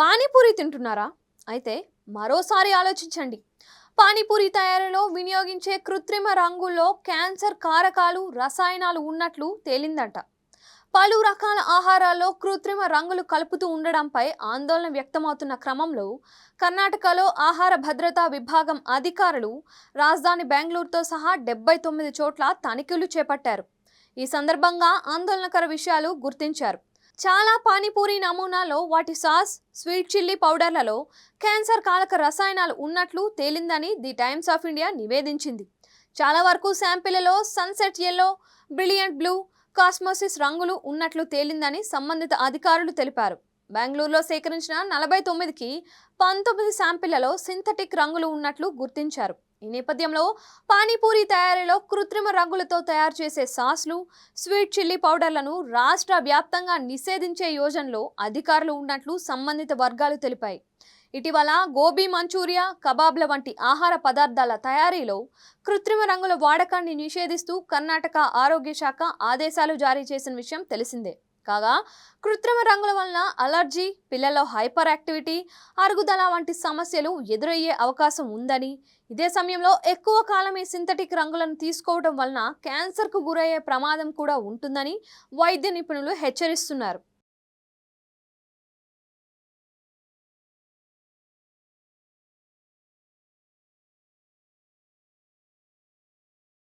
పానీపూరి తింటున్నారా? అయితే మరోసారి ఆలోచించండి. పానీపూరి తయారీలో వినియోగించే కృత్రిమ రంగుల్లో క్యాన్సర్ కారకాలు రసాయనాలు ఉన్నట్లు తేలిందట. పలు రకాల ఆహారాల్లో కృత్రిమ రంగులు కలుపుతూ ఉండడంపై ఆందోళన వ్యక్తమవుతున్న క్రమంలో కర్ణాటకలో ఆహార భద్రతా విభాగం అధికారులు రాజధాని బెంగళూరుతో సహా డెబ్బై తొమ్మిది చోట్ల తనిఖీలు చేపట్టారు. ఈ సందర్భంగా ఆందోళనకర విషయాలు గుర్తించారు. చాలా పానీపూరి నమూనాలో వాటి సాస్ స్వీట్ చిల్లీ పౌడర్లలో క్యాన్సర్ కారక రసాయనాలు ఉన్నట్లు తేలిందని ది టైమ్స్ ఆఫ్ ఇండియా నివేదించింది. చాలా వరకు శాంపిళ్ళలో సన్సెట్ ఎల్లో బ్రిలియంట్ బ్లూ కాస్మోసిస్ రంగులు ఉన్నట్లు తేలిందని సంబంధిత అధికారులు తెలిపారు. బెంగళూరులో సేకరించిన నలభై తొమ్మిదికి పంతొమ్మిది శాంపిళ్ళలో సింథటిక్ రంగులు ఉన్నట్లు గుర్తించారు. ఈ నేపథ్యంలో పానీపూరి తయారీలో కృత్రిమ రంగులతో తయారు చేసే సాస్లు స్వీట్ చిల్లీ పౌడర్లను రాష్ట్ర వ్యాప్తంగా నిషేధించే యోజనలో అధికారులు ఉన్నట్లు సంబంధిత వర్గాలు తెలిపాయి. ఇటీవల గోబీ మంచూరియా కబాబ్ల వంటి ఆహార పదార్థాల తయారీలో కృత్రిమ రంగుల వాడకాన్ని నిషేధిస్తూ కర్ణాటక ఆరోగ్య శాఖ ఆదేశాలు జారీ చేసిన విషయం తెలిసిందే. కాగా కృత్రిమ రంగుల వలన అలర్జీ పిల్లల్లో హైపర్ యాక్టివిటీ అరుగుదల వంటి సమస్యలు ఎదురయ్యే అవకాశం ఉందని. ఇదే సమయంలో ఎక్కువ కాలం ఈ సింథటిక్ రంగులను తీసుకోవడం వలన క్యాన్సర్కు గురయ్యే ప్రమాదం కూడా ఉంటుందని వైద్య నిపుణులు హెచ్చరిస్తున్నారు.